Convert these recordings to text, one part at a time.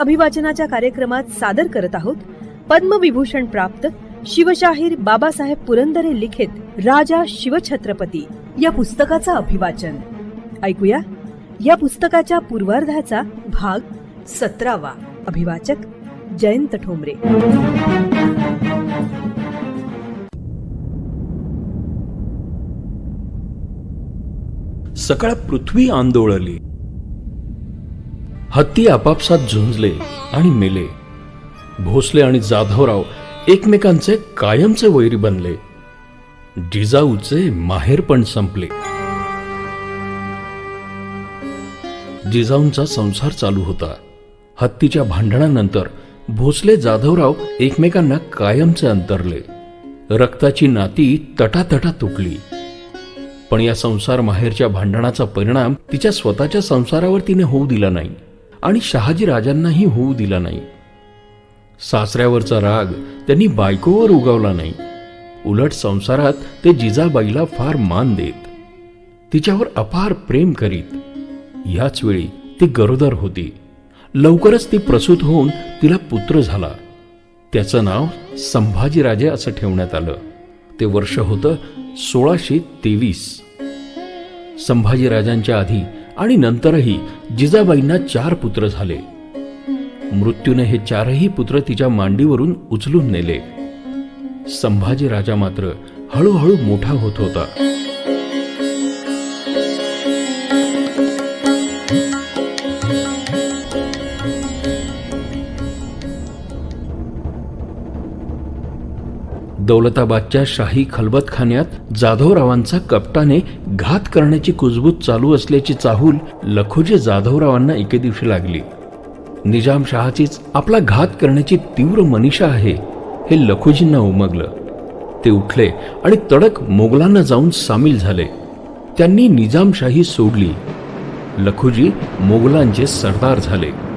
अभिवाचनाच्या कार्यक्रमात सादर करत आहोत. पद्मविभूषण प्राप्त शिवशाहीर बाबासाहेब पुरंदरे लिखित राजा शिवछत्रपती या पुस्तकाचं अभिवाचन. ऐकूया. या पुस्तकाच्या पूर्वार्धाचा भाग सतरावा. अभिवाचक जयंत ठोंबरे. सकाळ पृथ्वी आंदोळली. हत्ती आपापसात झुंजले आणि मेले. भोसले आणि जाधवराव एकमेकांचे कायमचे वैरी बनले. जिजाऊचे माहेर पण संपले. जिजाऊंचा संसार चालू होता. हत्तीच्या भांडणानंतर भोसले जाधवराव एकमेकांना कायमचे अंतरले. रक्ताची नाती तटातटा तुटली. पण या संसार माहेरच्या भांडणाचा परिणाम तिच्या स्वतःच्या संसारावर तिने होऊ दिला नाही. आणि शहाजी राजांनाही होऊ दिला नाही. सासऱ्यावरचा राग त्यांनी बायकोवर उगवला नाही. उलट संसारात ते जिजाबाईला फार मान देत. तिच्यावर अपार प्रेम करीत. याच वेळी ती गरोदर होती. लवकरच ती प्रसूत होऊन तिला पुत्र झाला. त्याचं नाव संभाजीराजे असं ठेवण्यात आलं. ते वर्ष होतं सोळाशे तेवीस. संभाजीराजांच्या आधी आणि नंतरही जिजाबाईंना चार पुत्र झाले. मृत्यूने हे चारही पुत्र तिच्या मांडीवरून उचलून नेले. संभाजी राजा मात्र हळूहळू मोठा होत होता. दौलताबादच्या शाही खलबतखान्यात जाधवरावांचा कपटाने घात करण्याची कुजबूज चालू असल्याची चाहूल लखोजी जाधवरावांना एके दिवशी लागली. निजामशहाचीच आपला घात करण्याची तीव्र मनीषा आहे हे लखोजींना उमगलं. ते उठले आणि तडक मोगलांना जाऊन सामील झाले. त्यांनी निजामशाही सोडली. लखोजी मोगलांचे सरदार झाले.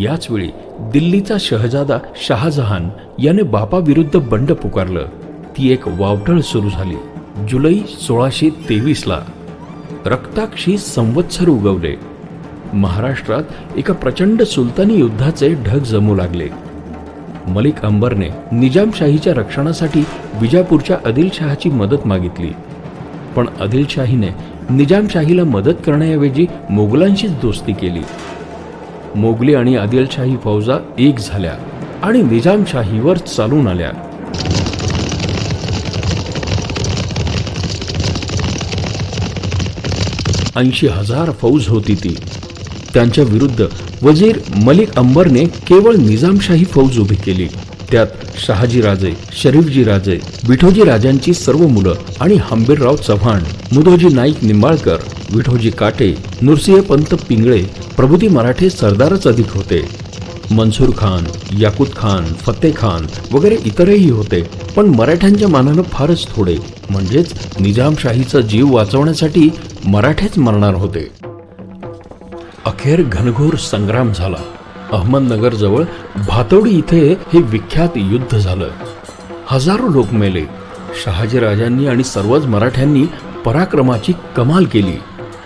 याच वेळी दिल्लीचा शहजादा शहाजहान याने बापाविरुद्ध बंड पुकारलं. ती एक वावटळ सुरू झाली. जुलै सोळाशे तेवीसला रक्ताक्षी संवत्सर उगवले. महाराष्ट्रात एका प्रचंड सुलतानी युद्धाचे ढग जमू लागले. मलिक अंबरने निजामशाहीच्या रक्षणासाठी विजापूरच्या आदिलशहाची मदत मागितली. पण आदिलशाहीने निजामशाहीला मदत करण्याऐवजी मोगलांशीच दोस्ती केली. मोगली आणि आदिलशाही फौजा एक झाल्या आणि निजामशाहीवर चालून आल्या. ऐंशी हजार फौज होती ती. त्यांच्या विरुद्ध वजीर मलिक अंबरने केवळ निजामशाही फौज उभी केली. त्यात शहाजी राजे शरीफजी राजे विठोजी राजांची सर्व मुलं आणि हंबीरराव चव्हाण मुधोजी नाईक निंबाळकर विठोजी काटे नृसिंहपंत पिंगळे प्रभुती मराठे सरदारच अधिक होते. मनसूर खान याकूत खान फत्ते खान वगैरे इतरही होते पण मराठ्यांच्या मानानं फारच थोडे. म्हणजेच निजामशाहीचा जीव वाचवण्यासाठी मराठेच मरणार होते. अखेर घनघोर संग्राम झाला. अहमदनगर जवळ भातोडी इथे हे विख्यात युद्ध झालं. हजारो लोक मेले. शहाजीराजांनी आणि सर्वच मराठ्यांनी पराक्रमाची कमाल केली.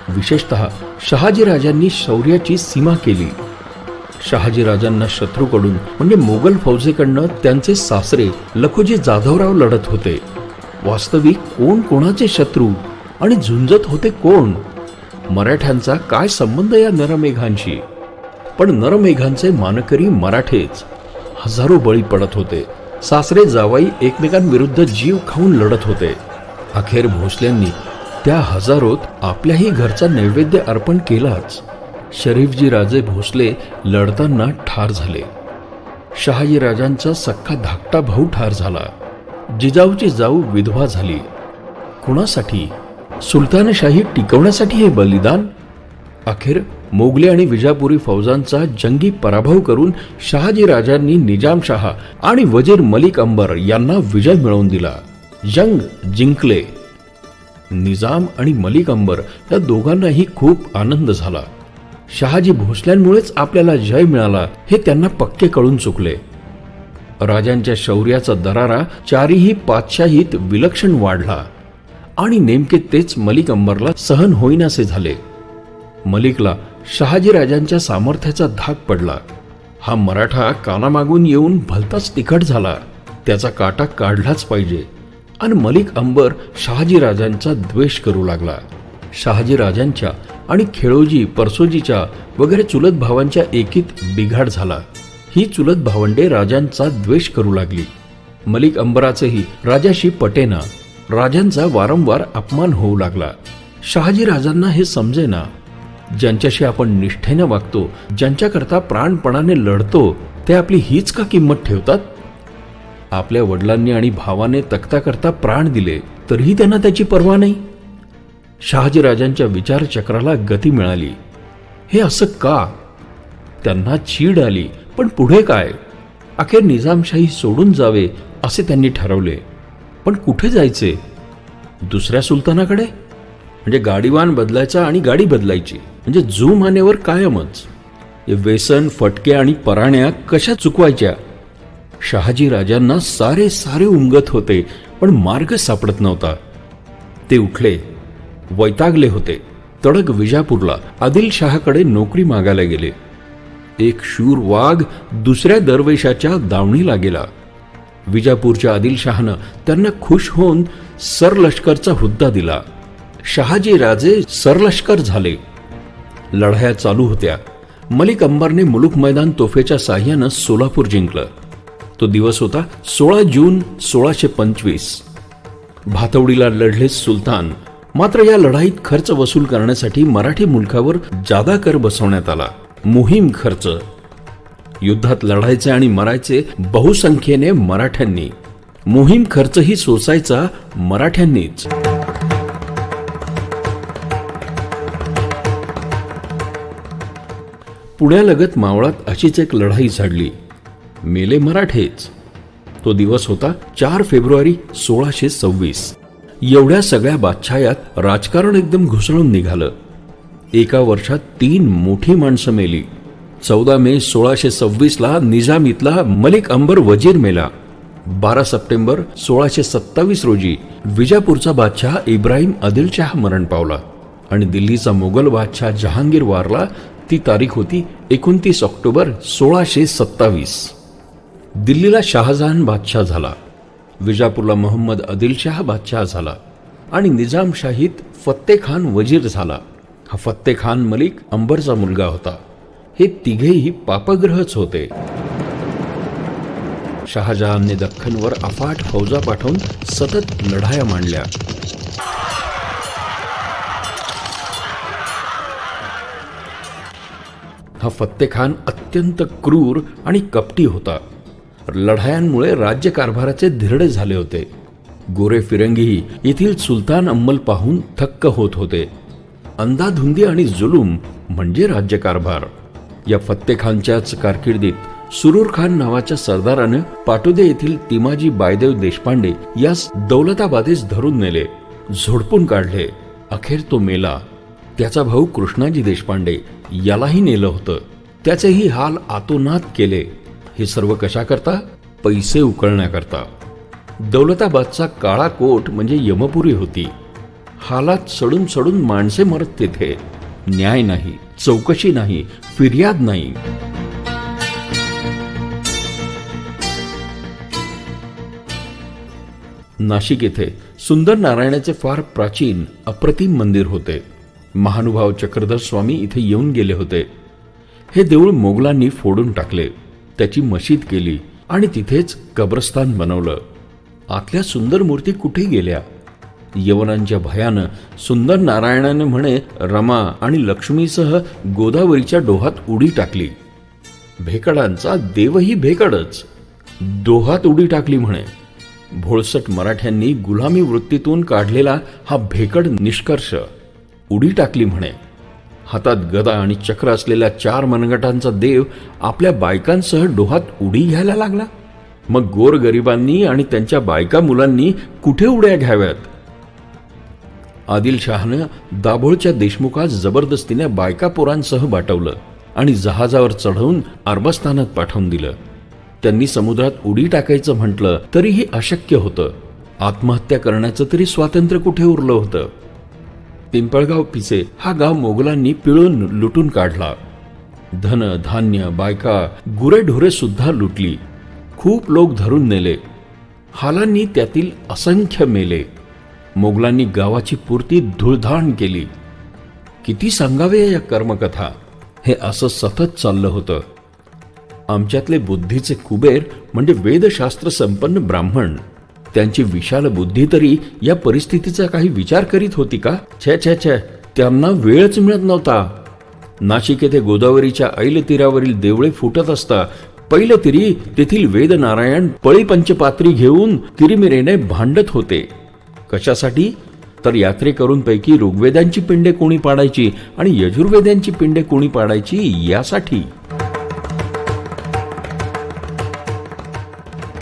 विशेषतः शहाजीराजांनी शौर्याची सीमा केली. शहाजीराजांना शत्रूकडून म्हणजे मोगल फौजेकडनं त्यांचे सासरे लखोजी जाधवराव लढत होते. वास्तविक कोण कोणाचे शत्रू आणि झुंजत होते कोण? मराठ्यांचा काय संबंध या नरमेघांशी? पण नरमेघांचे मानकरी मराठेच. हजारो बळी पडत होते. सासरे जावाई एकमेकांविरुद्ध जीव खाऊन लढत होते. अखेर भोसल्यांनी त्या हजारोत आपल्याही घरचा नैवेद्य अर्पण केलाच. शरीफजी राजे भोसले लढताना ठार झाले. शहाजी राजांचा सख्खा धाकटा भाऊ ठार झाला. जिजाऊची जाऊ विधवा झाली. कुणासाठी? सुलतानशाही टिकवण्यासाठी हे बलिदान? अखेर मोगले आणि विजापुरी फौजांचा जंगी पराभव करून शहाजी राजांनी निजामशहा आणि वजीर मलिक अंबर यांना विजय मिळवून दिला. जंग जिंकले. निजाम आणि मलिक अंबर या दोघांनाही खूप आनंद झाला. शहाजी भोसल्यांमुळेच आपल्याला जय मिळाला हे त्यांना पक्के कळून चुकले. राजांच्या शौर्याचा दरारा चारीही पातशाहीत विलक्षण वाढला आणि नेमके तेच मलिक अंबरला सहन होईनासे झाले. मलिकला शहाजीराजांच्या सामर्थ्याचा धाक पडला. हा मराठा कानामागून येऊन भलताच तिखट झाला. त्याचा काटा काढलाच पाहिजे. आणि मलिक अंबर शहाजीराजांचा द्वेष करू लागला. शहाजीराजांच्या आणि खेळोजी परसोजीच्या वगैरे चुलत भावांच्या एकीत बिघाड झाला. ही चुलत भावंडे राजांचा द्वेष करू लागली. मलिक अंबराचंही राजाशी पटेना राजांचा वारंवार अपमान होऊ लागला. शहाजी राजांना हे समजेना ज्यांच्याशी आपण निष्ठेने वागतो ज्यांच्याकरता प्राणपणाने लढतो ते आपली हीच का किंमत ठेवतात? आपल्या वडिलांनी आणि भावाने तख्ताकरता प्राण दिले तरीही त्यांना त्याची पर्वा नाही. शहाजीराजांच्या विचारचक्राला गती मिळाली. हे असं का? त्यांना चीड आली पण पुढे काय? अखेर निजामशाही सोडून जावे असे त्यांनी ठरवले. पण कुठे जायचे? दुसऱ्या सुलतानाकडे? म्हणजे गाडीवान बदलायचा आणि गाडी बदलायची. म्हणजे जूम मानेवर कायमच व्यसन फटके आणि पराण्या कशा चुकवायच्या? शहाजी राजांना सारे सारे उमगत होते पण मार्ग सापडत नव्हता. ते उठले वैतागले होते. तडक विजापूरला आदिलशहाकडे नोकरी मागायला गेले. एक शूर वाघ दुसऱ्या दरवेशाच्या दावणीला गेला. विजापूरच्या आदिलशहानं त्यांना खुश होऊन सरलष्करचा हुद्दा दिला. शहाजी राजे सरलष्कर झाले. लढाया चालू होत्या. मलिक अंबरने मुलुक मैदान तोफेच्या साह्यानं सोलापूर जिंकलं. तो दिवस होता सोळा जून सोळाशे पंचवीस. भातवडीला लढले सुलतान मात्र या लढाईत खर्च वसूल करण्यासाठी मराठी मुलकावर जादा कर बसवण्यात आला. मोहीम खर्च. युद्धात लढायचे आणि मरायचे बहुसंख्येने मराठ्यांनी. मोहीम खर्चही सोसायचा मराठ्यांनीच. पुण्यालगत मावळात अशीच एक लढाई झाडली. मेले मराठेच. तो दिवस होता चार फेब्रुवारी सोळाशे सव्वीस. एवढ्या सगळ्या बादशायात राजकारण एकदम घुसळून निघालं. एका वर्षात तीन मोठी माणसं मेली. चौदा मे सोळाशे सव्वीसला निजाम इथला मलिक अंबर वजीर मेला. बारा सप्टेंबर सोळाशे सत्तावीस रोजी विजापूरचा बादशाह इब्राहिम आदिलशाह मरण पावला आणि दिल्लीचा मोगल बादशाह जहांगीर वारला. ती तारीख होती एकोणतीस ऑक्टोबर सोळाशे सत्तावीस. दिल्लीला शहाजहान बादशाह झाला. विजापूरला मोहम्मद आदिलशाह बादशाह झाला आणि निजामशाहीत फत्ते खान वजीर झाला. हा फत्ते खान मलिक अंबरचा मुलगा होता. हे तिघेही पापग्रहच होते. शहाजहानने दख्खनवर अफाट फौजा पाठवून सतत लढाया मांडल्या. हा फत्ते खान अत्यंत क्रूर आणि कपटी होता. लढायांमुळे राज्यकारभाराचे धिरडे झाले होते. गोरे फिरंगीही येथील सुलतान अंमल पाहून थक्क होत होते. अंधाधुंदी आणि जुलूम म्हणजे राज्यकारभार. या फत्तेखानच्याच कारकिर्दीत सुरूर खान नावाच्या सरदारानं पाटोदे येथील तिमाजी बायदेव देशपांडे यास दौलताबादेस धरून नेले झोडपून काढले. अखेर तो मेला. त्याचा भाऊ कृष्णाजी देशपांडे यालाही नेलं होतं. त्याचेही हाल आतोनात केले. हे सर्व कशाकरता? पैसे उकळण्याकरता. दौलताबादचा काळा कोट म्हणजे यमपुरी होती. हालात सडून सडून माणसे मरत तेथे. न्याय नाही चौकशी नाही फिर्याद नाही. नाशिक येथे सुंदर नारायणाचे फार प्राचीन अप्रतिम मंदिर होते. महानुभाव चक्रधर स्वामी इथे येऊन गेले होते. हे देऊळ मोगलांनी फोडून टाकले. त्याची मशीद केली आणि तिथेच कब्रस्तान बनवलं. आतल्या सुंदर मूर्ती कुठे गेल्या? यवनांच्या भयानं सुंदर नारायणाने म्हणे रमा आणि लक्ष्मीसह गोदावरीच्या डोहात उडी टाकली. भेकडांचा देवही भेकडच. डोहात उडी टाकली म्हणे. भोळसट मराठ्यांनी गुलामी वृत्तीतून काढलेला हा भेकड निष्कर्ष. उडी टाकली म्हणे. हातात गदा आणि चक्र असलेल्या चार मनगटांचा देव आपल्या बायकांसह डोहात उडी घ्यायला लागला. मग गोरगरिबांनी आणि त्यांच्या बायका मुलांनी कुठे उड्या घ्याव्यात? आदिलशहानं दाभोळच्या देशमुखास जबरदस्तीने बायका पोरांसह बाटवलं आणि जहाजावर चढवून अरबस्थानात पाठवून दिलं. त्यांनी समुद्रात उडी टाकायचं म्हटलं तरीही अशक्य होतं. आत्महत्या करण्याचं तरी स्वातंत्र्य कुठे उरलं होतं? पिंपळगाव पिसे हा गाव मोगलांनी पिळून लुटून काढला. धन धान्य बायका गुरेढोरे सुद्धा लुटली. खूप लोक धरून नेले. हालांनी त्यातील असंख्य मेले. मोगलांनी गावाची पूर्ती धुळधाण केली. किती सांगावे या कर्मकथा? हे असं सतत चाललं होतं. आमच्यातले बुद्धीचे कुबेर म्हणजे वेदशास्त्र संपन्न ब्राह्मण. त्यांची विशाल बुद्धी तरी या परिस्थितीचा काही विचार करीत होती का? छे छे छे. त्यांना वेळच मिळत नव्हता. नाशिक येथे गोदावरीच्या ऐल तीरावरील देवळे फुटत असता पहिले तिरी तेथील वेदनारायण पळी पंचपात्री घेऊन तिरिमिरेने भांडत होते. कशासाठी? तर यात्रेकरूंपैकी ऋग्वेदांची पिंडे कोणी पाडायची आणि यजुर्वेदांची पिंडे कोणी पाडायची यासाठी?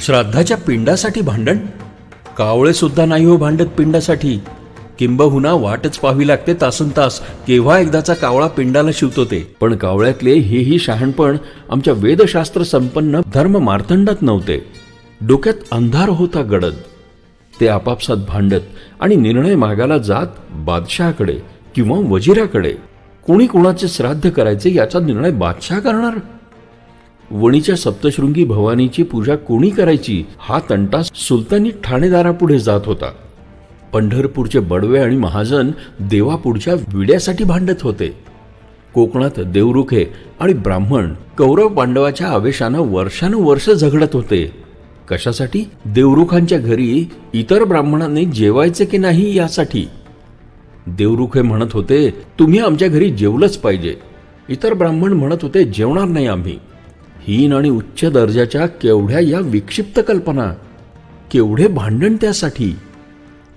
श्राद्धाच्या पिंडासाठी भांडण? कावळे सुद्धा नाही हो भांडत पिंडासाठी. किंबहुना वाटच पाहावी लागते तासन तास. केव्हा एकदाचा कावळा पिंडाला शिवतो ते. पण कावळ्यातले हेही शहाणपण आमच्या वेदशास्त्र संपन्न धर्म मार्तंडात नव्हते. डोक्यात अंधार होता गडद. ते आपापसात भांडत आणि निर्णय मागायला जात बादशहाकडे किंवा वजिराकडे. कोणी कोणाचे श्राद्ध करायचे याचा निर्णय बादशाह करणार? वणीच्या सप्तशृंगी भवानीची पूजा कोणी करायची हा तंटा सुलतानी ठाणेदारापुढे जात होता. पंढरपूरचे बडवे आणि महाजन देवापुढच्या विड्यासाठी भांडत होते. कोकणात देवरुखे आणि ब्राह्मण कौरव पांडवाच्या आवेशानं वर्षानुवर्ष झगडत होते. कशासाठी? देवरुखांच्या घरी इतर ब्राह्मणांनी जेवायचे की नाही यासाठी. देवरुखे म्हणत होते तुम्ही आमच्या घरी जेवलंच पाहिजे. इतर ब्राह्मण म्हणत होते जेवणार नाही आम्ही. हीन आणि उच्च दर्जाच्या केवढ्या या विक्षिप्त कल्पना? केवढे भांडण त्यासाठी?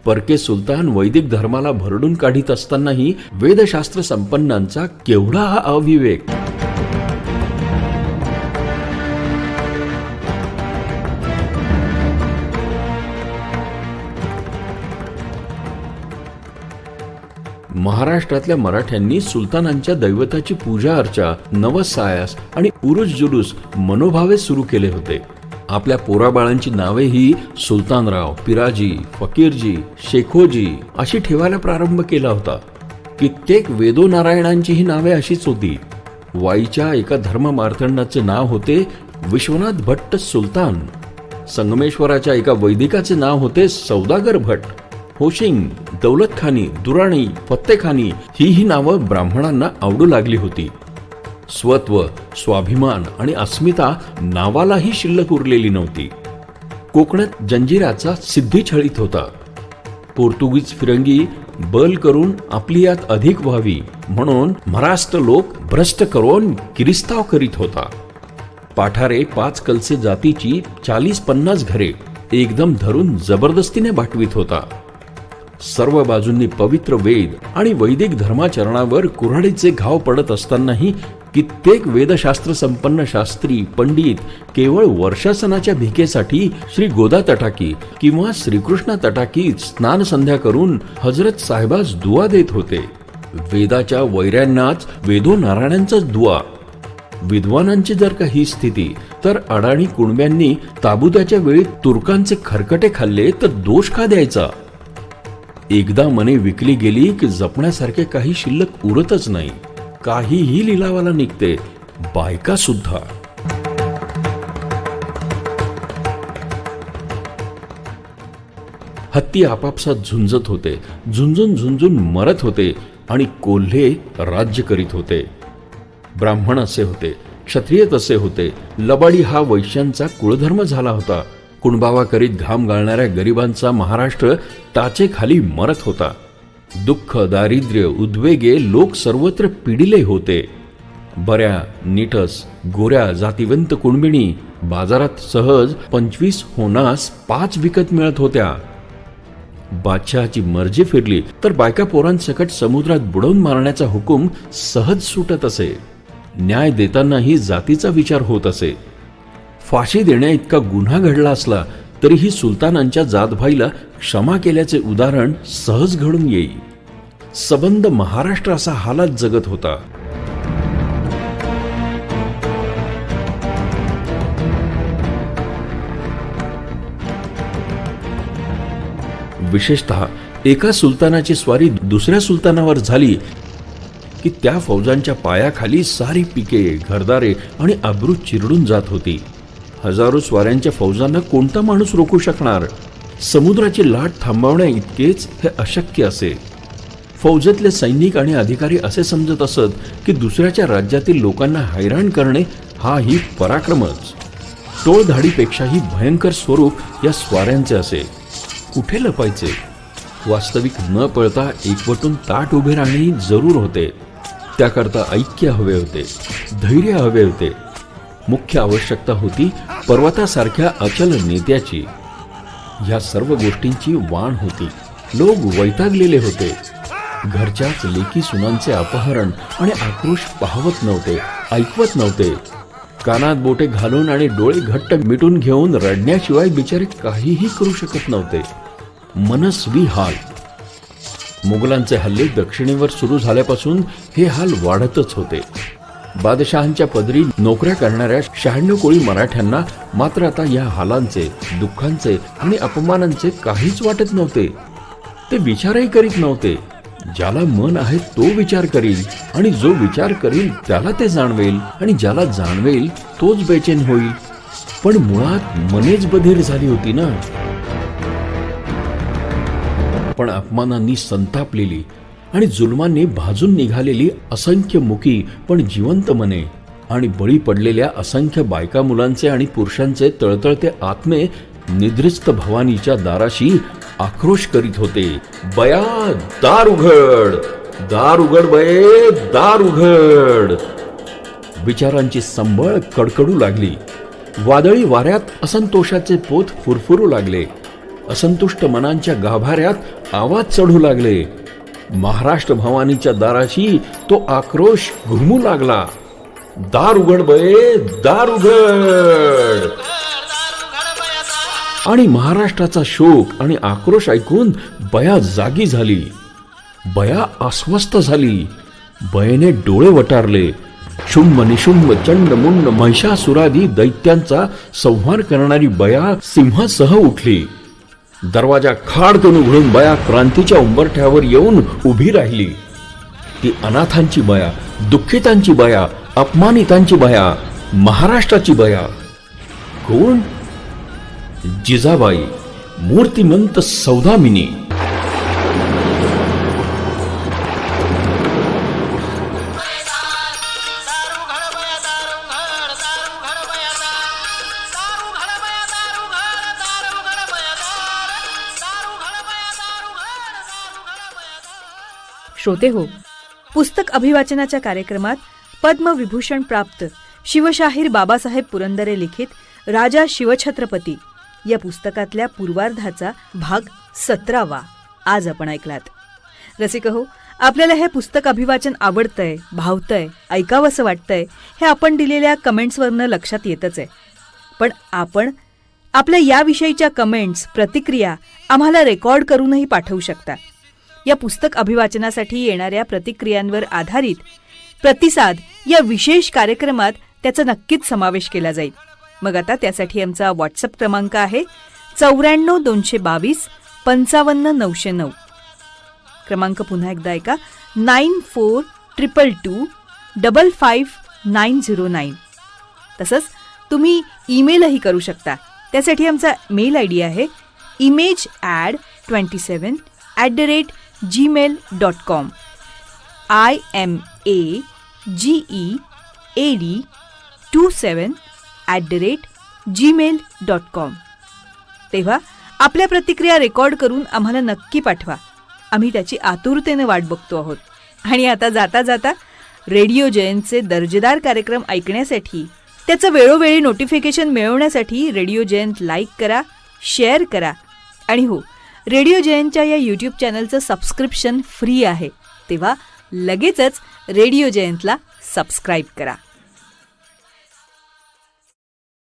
परके सुलतान वैदिक धर्माला भरडून काढीत असतानाही वेदशास्त्र संपन्नांचा केवढा हा अविवेक? महाराष्ट्रातल्या मराठ्यांनी सुलतानांच्या दैवताची पूजा अर्चा नवसायास आणि उरुस जुलूस मनोभावे सुरू केले होते. आपल्या पोराबाळांची नावे ही सुलतानराव पिराजी फकीरजी शेखोजी अशी ठेवायला प्रारंभ केला होता. कित्येक वेदो नारायणांची ही नावे अशीच होती. वाईच्या एका धर्म मार्तंडाचे नाव होते विश्वनाथ भट्ट सुलतान. संगमेश्वराच्या एका वैदिकाचे नाव होते सौदागर भट्ट. होशिंग दौलतखानी दुराणी फत्तेखानी ही ही नावं ब्राह्मणांना आवडू लागली होती. स्वत्व स्वाभिमान आणि अस्मिता नावालाही शिल्लक उरलेली नव्हती. कोकणात जंजिराचा सिद्धी छळीत होता. पोर्तुगीज फिरंगी बल करून आपली यात अधिक व्हावी म्हणून महाराष्ट्र लोक भ्रष्ट करून किरिस्ताव करीत होता. पाठारे पाच कलसे जातीची चाळीस पन्नास घरे एकदम धरून जबरदस्तीने बाटवीत होता. सर्व बाजूंनी पवित्र वेद आणि वैदिक धर्माचरणावर कुऱ्हाडीचे घाव पडत असतानाही कित्येक वेदशास्त्र संपन्न शास्त्री पंडित केवळ वर्षासनाच्या भिकेसाठी श्री गोदा तटाकी किंवा श्रीकृष्ण तटाकी स्नान संध्या करून हजरत साहेबास दुवा देत होते. वेदाच्या वैऱ्यांनाच वेदो नारायणांचाच दुवा. विद्वानांची जर का ही स्थिती तर अडाणी कुणब्यांनी ताबुताच्या वेळी तुर्कांचे खरकटे खाल्ले तर दोष का द्यायचा? एकदा मने विकली गेली की जपण्यासारखे काही शिल्लक उरतच नाही. काहीही लिलावाला निघते. बायका सुद्धा. हत्ती आपापसात झुंजत होते. झुंजून झुंजून मरत होते आणि कोल्हे राज्य करीत होते. ब्राह्मण असे होते. क्षत्रिय तसे होते. लबाडी हा वैश्यांचा कुळधर्म झाला होता. कुणबावा करीत घाम गाळणाऱ्या गरिबांचा महाराष्ट्र टाचे खाली मरत होता. दुःख दारिद्र्य उद्वेगे लोक सर्वत्र पिडिले होते. बऱ्या नीटस गोऱ्या जातिवंत कुणबिणी बाजारात सहज पंचवीस होनास पाच विकत मिळत होत्या. बादशहाची मर्जी फिरली तर बायका पोरांसकट समुद्रात बुडवून मारण्याचा हुकूम सहज सुटत असे. न्याय देतानाही जातीचा विचार होत असे. फाशी देण्याइतका गुन्हा घडला असला तरीही सुलतानांच्या जातभाईला क्षमा केल्याचे उदाहरण सहज घडून येई. सबंध महाराष्ट्र असा हालात जगत होता. विशेषतः एका सुलतानाची स्वारी दुसऱ्या सुलतानावर झाली की त्या फौजांच्या पायाखाली सारी पिके घरदारे आणि अब्रू चिरडून जात होती. हजारो स्वाऱ्यांच्या फौजांना कोणता माणूस रोखू शकणार? समुद्राची लाट थांबवण्या इतकेच हे अशक्य असे. फौजेतले सैनिक आणि अधिकारी असे समजत असत की दुसऱ्याच्या राज्यातील लोकांना हैराण करणे हा ही पराक्रमच. टोळधाडीपेक्षाही भयंकर स्वरूप या स्वाऱ्यांचे असे. कुठे लपायचे? वास्तविक न पळता एकवटून ताट उभे राहणे जरूर होते. त्याकरता ऐक्य हवे होते धैर्य हवे होते. मुख्य आवश्यकता होती पर्वतासारख्या अचल नेत्याची. ह्या सर्व गोष्टींची वाण होती. लोक वैतागलेले होते. घरच्याच लेकी सुनांचे अपहरण आणि आक्रोश पाहवत नव्हते ऐकवत नव्हते. कानात बोटे घालून आणि डोळे घट्ट मिटून घेऊन रडण्याशिवाय बिचारे काहीही करू शकत नव्हते. मनस्वी हाल मुघलांचे हल्ले दक्षिणेवर सुरू झाल्यापासून हे हाल वाढतच होते. बादशहांच्या पदरी नोकऱ्या करणाऱ्या शहाण्णव कोळी मराठ्यांना मात्र आता या हालांचे दुःखांचे आणि अपमानांचे काहीच वाटत नव्हते. ते विचारही करीत नव्हते. ज्याला मन आहे तो विचार करील आणि जो विचार करील त्याला ते जाणवेल आणि ज्याला जाणवेल तोच बेचैन होईल. पण मुळात मनेच बधीर झाली होती ना? पण अपमानांनी संतापलेली आणि जुलमांनी भाजून निघालेली असंख्य मुकी पण जिवंत मने आणि बळी पडलेल्या असंख्य बायका मुलांचे आणि पुरुषांचे तळतळते आत्मे निद्रिस्त भवानीच्या दाराशी आक्रोश करीत होते. बया दार उघड दार उघड बये दार उघड विचारांची संबळ कडकडू लागली. वादळी वाऱ्यात असंतोषाचे पोत फुरफुरू लागले. असंतुष्ट मनांच्या गाभाऱ्यात आवाज चढू लागले. महाराष्ट्र भवानीच्या दाराशी तो आक्रोश घुमू लागला. दार उघड बये दार उघड आणि महाराष्ट्राचा शोक आणि आक्रोश ऐकून बया जागी झाली. बया अस्वस्थ झाली. बयेने डोळे वटारले. शुंभ निशुंभ चंड मुंड महिषासुरादी दैत्यांचा संहार करणारी बया सिंहासह उठली. दरवाजा खाडकन उघडून बया क्रांतीच्या उंबरठ्यावर येऊन उभी राहिली. ती अनाथांची बया दुःखितांची बया अपमानितांची बया महाराष्ट्राची बया. कोण? जिजाबाई मूर्तिमंत सौदामिनी. श्रोते हो पुस्तक अभिवाचनाच्या कार्यक्रमात पद्मविभूषण प्राप्त शिवशाहीर बाबासाहेब पुरंदरे लिखित राजा शिवछत्रपती या पुस्तकातल्या पूर्वार्धाचा भाग सतरावा. आज आपण ऐकलात. रसिक हो आपल्याला हे पुस्तक अभिवाचन आवडतंय भावतंय ऐकावंसं वाटतंय हे आपण दिलेल्या कमेंट्सवरनं लक्षात येतच आहे. पण आपण आपल्या याविषयीच्या कमेंट्स प्रतिक्रिया आम्हाला रेकॉर्ड करूनही पाठवू शकता. या पुस्तक अभिवाचनासाठी येणाऱ्या प्रतिक्रियांवर आधारित प्रतिसाद या विशेष कार्यक्रमात त्याचा नक्कीच समावेश केला जाईल. मग आता त्यासाठी आमचा व्हॉट्सअप क्रमांक आहे चौऱ्याण्णव दोनशे बावीस पंचावन्न नऊशे नऊ. क्रमांक पुन्हा एकदा ऐका. Nine four triple two double five nine zero nine. तसंच तुम्ही ईमेलही करू शकता. त्यासाठी आमचा मेल आय डी आहे image ad twenty seven at the rate Gmail dot com I M A G E A D two seven at the rate Gmail dot com तेव्हा आपल्या प्रतिक्रिया रेकॉर्ड करून आम्हाला नक्की पाठवा. आम्ही त्याची आतुरतेने वाट बघतो आहोत. आणि आता जाता जाता रेडिओ जयंतचे दर्जेदार कार्यक्रम ऐकण्यासाठी त्याचं वेळोवेळी नोटिफिकेशन मिळवण्यासाठी रेडिओ जयंत लाईक करा शेअर करा. आणि हो रेडिओ जयंतच्या या यूट्यूब चॅनलचं सबस्क्रिप्शन फ्री आहे. तेव्हा लगेचच रेडिओ जयंतला सबस्क्राईब करा.